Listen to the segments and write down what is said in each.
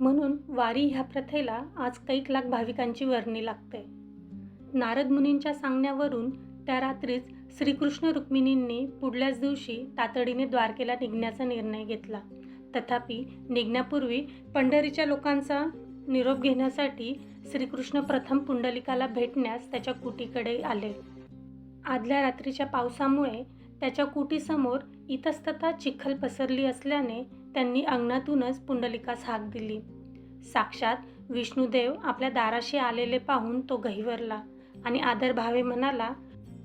म्हणून वारी ह्या प्रथेला आज कैक लाख भाविकांची वर्णी लागते. नारद मुनींच्या सांगण्यावरून त्या रात्रीच श्रीकृष्ण रुक्मिणींनी पुढल्याच दिवशी तातडीने द्वारकेला निघण्याचा निर्णय घेतला. तथापि निघण्यापूर्वी पंढरीच्या लोकांचा निरोप घेण्यासाठी श्रीकृष्ण प्रथम पुंडलिकाला भेटण्यास त्याच्या कुटीकडे आले. आदल्या रात्रीच्या पावसामुळे त्याच्या कुटीसमोर इतस्तता चिखल पसरली असल्याने त्यांनी अंगणातूनच पुंडलिकास हाक दिली. साक्षात विष्णुदेव आपल्या दाराशी आलेले पाहून तो गहिवरला आणि आदरभावे म्हणाला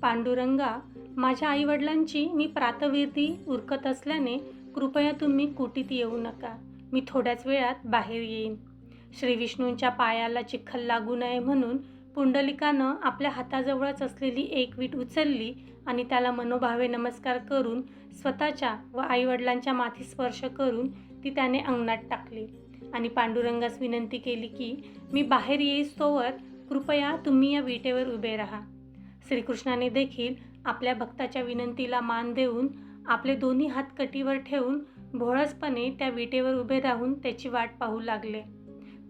पांडुरंगा माझ्या आईवडिलांची मी प्रातविधी उरकत असल्याने कृपया तुम्ही कुटीत येऊ नका. मी थोड्याच वेळात बाहेर येईन. श्री विष्णूंच्या पायाला चिखल लागू नये म्हणून पुंडलिकानं आपल्या हाताजवळच असलेली एक वीट उचलली आणि त्याला मनोभावे नमस्कार करून स्वतःच्या व आईवडिलांच्या माथी स्पर्श करून ती त्याने अंगणात टाकली. आणि पांडुरंगास विनंती केली की मी बाहेर येईस तोवर कृपया तुम्ही या विटेवर उभे राहा. श्रीकृष्णाने देखील आपल्या भक्ताच्या विनंतीला मान देऊन आपले दोन्ही हात कटीवर ठेवून भोळसपणे त्या विटेवर उभे राहून त्याची वाट पाहू लागले.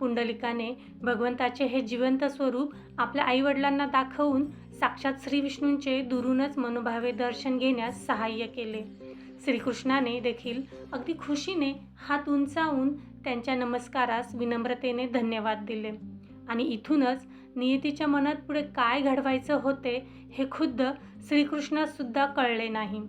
पुंडलिकाने भगवंताचे हे जिवंत स्वरूप आपल्या आईवडिलांना दाखवून साक्षात श्री विष्णूंचे दुरूनच मनोभावे दर्शन घेण्यास सहाय्य केले. श्रीकृष्णाने देखील अगदी खुशीने हात उंचावून त्यांच्या नमस्कारास विनम्रतेने धन्यवाद दिले. आणि इथूनच नियतीच्या मनात पुढे काय घडवायचं होते हे खुद्द श्रीकृष्णासुद्धा कळले नाही.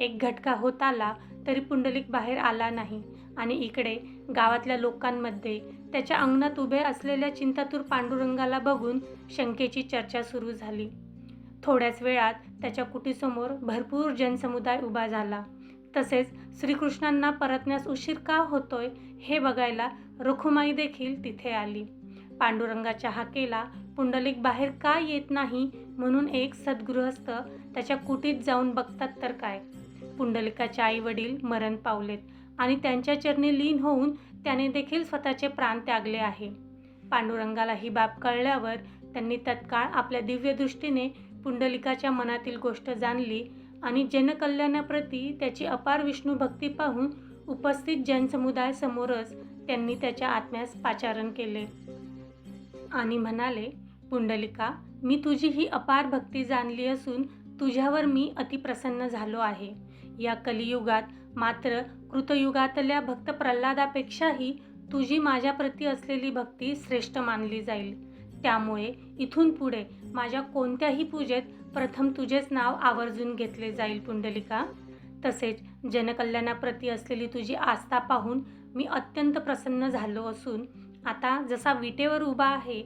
एक घटका होत आला तरी पुंडलिक बाहेर आला नाही. आणि इकडे गावातल्या लोकांमध्ये त्याच्या अंगणात उभे असलेल्या चिंतातूर पांडुरंगाला बघून शंकेची चर्चा सुरू झाली. थोड्याच वेळात त्याच्या कुटीसमोर भरपूर जनसमुदाय उभा झाला. तसेच श्रीकृष्णांना परतण्यास उशीर का होतोय हे बघायला रखुमाई देखील तिथे आली. पांडुरंगाच्या हाकेला पुंडलिक बाहेर का येत नाही म्हणून एक सद्गृहस्थ त्याच्या कुटीत जाऊन बघतात तर काय? पुंडलिकाचे आई वडील मरण पावलेत. आणि त्यांच्या चरणी लीन होऊन त्याने देखील स्वतःचे प्राण त्यागले आहे. पांडुरंगाला ही बाब कळल्यावर त्यांनी तत्काळ आपल्या दिव्यदृष्टीने पुंडलिकाच्या मनातील गोष्ट जाणली आणि जनकल्याणाप्रती त्याची अपार विष्णू भक्ती पाहून उपस्थित जनसमुदायासमोरच त्यांनी त्याच्या आत्म्यास पाचारण केले. आणि म्हणाले पुंडलिका मी तुझी ही अपार भक्ती जाणली असून तुझ्यावर मी अतिप्रसन्न झालो आहे. या कलियुगात मात्र कृतयुगातल्या भक्त प्रल्हादापेक्षाही तुझी माझ्याप्रती असलेली भक्ती श्रेष्ठ मानली जाईल. त्यामुळे इथून पुढे माझ्या कोणत्याही पूजेत प्रथम तुझेच नाव आवर्जून घेतले जाईल पुंडलिका. तसेच जनकल्याणाप्रती असलेली तुझी आस्था पाहून मी अत्यंत प्रसन्न झालो असून आता जसा विटेवर उभा आहे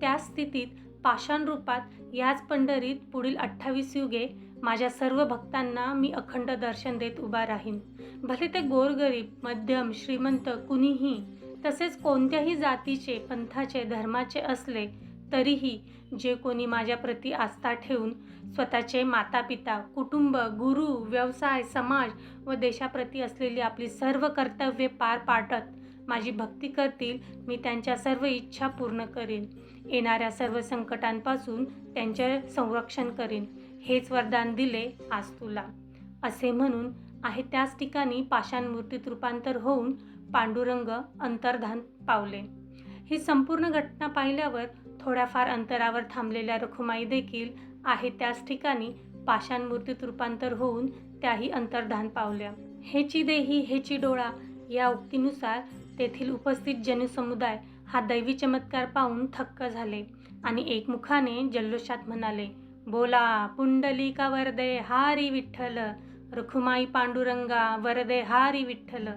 त्या स्थितीत पाषाण रूपात याच पंढरीत पुढील अठ्ठावीस युगे माझ्या सर्व भक्तांना मी अखंड दर्शन देत उभा राहीन. भले ते गोरगरीब मध्यम श्रीमंत कुणीही तसेच कोणत्याही जातीचे पंथाचे धर्माचे असले तरीही जे कोणी माझ्याप्रती आस्था ठेवून स्वतःचे मातापिता कुटुंब गुरु व्यवसाय समाज व देशाप्रती असलेली आपली सर्व कर्तव्ये पार पाडत माझी भक्ती करतील मी त्यांच्या सर्व इच्छा पूर्ण करीन. येणाऱ्या सर्व संकटांपासून त्यांचे संरक्षण करीन. हेच वरदान दिले आज तुला. असे म्हणून आहे त्याच ठिकाणी पाषाण मूर्तीत रूपांतर होऊन पांडुरंग अंतर्धान पावले. ही संपूर्ण घटना पाहिल्यावर थोड्याफार अंतरावर थांबलेल्या रखुमाई देखील आहे त्याच ठिकाणी पाषाण मूर्तीत रूपांतर होऊन त्याही अंतर्धान पावल्या. हेची देही हेची डोळा या उक्तीनुसार तेथील उपस्थित जनसमुदाय हा दैवी चमत्कार पाहून थक्क झाले आणि एकमुखाने जल्लोषात म्हणाले बोला पुंडलिका वरदे हारी विठ्ठल रखुमाई पांडुरंगा वरदे हारी विठ्ठल.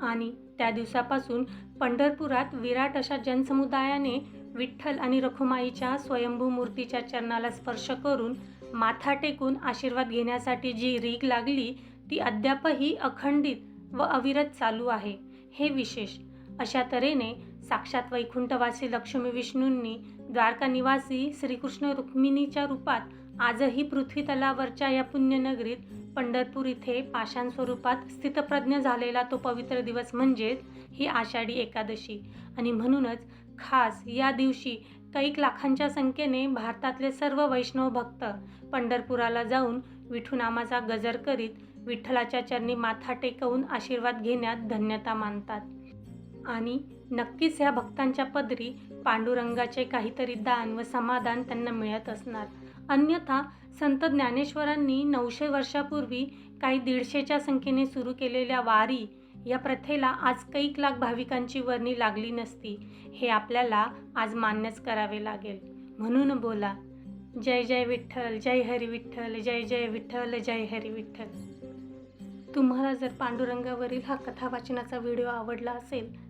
आणि त्या दिवसापासून पंढरपुरात विराट अशा जनसमुदायाने विठ्ठल आणि रखुमाईच्या स्वयंभू मूर्तीच्या चरणाला स्पर्श करून माथा टेकून आशीर्वाद घेण्यासाठी जी रीग लागली ती अद्यापही अखंडित व अविरत चालू आहे. हे विशेष अशा तऱ्हेने साक्षात वैकुंठवासी लक्ष्मी विष्णूंनी द्वारका निवासी श्रीकृष्ण रुक्मिणीच्या रूपात आजही पृथ्वी तलावरच्या या पुण्यनगरीत पंढरपूर इथे पाषाण स्वरूपात स्थितप्रज्ञ झालेला तो पवित्र दिवस म्हणजेच ही आषाढी एकादशी. आणि म्हणूनच खास या दिवशी कैक लाखांच्या संख्येने भारतातले सर्व वैष्णव भक्त पंढरपुराला जाऊन विठूनामाचा गजर करीत विठ्ठलाच्या चरणी माथा टेकवून आशीर्वाद घेण्यात धन्यता मानतात. आणि नक्कीच ह्या भक्तांच्या पदरी पांडुरंगाचे काहीतरी दान व समाधान त्यांना मिळत असणार. अन्यथा संत ज्ञानेश्वरांनी नऊशे वर्षापूर्वी काही दीडशेच्या संख्येने सुरू केलेल्या वारी या प्रथेला आज कैक लाख भाविकांची वर्णी लागली नसती. हे आपल्याला आज मान्यच करावे लागेल. म्हणून बोला जय जय विठ्ठल जय हरी विठ्ठल जय जय विठ्ठल जय हरी विठ्ठल. तुम्हाला जर पांडुरंगावरील हा कथा वाचनाचा व्हिडिओ आवडला असेल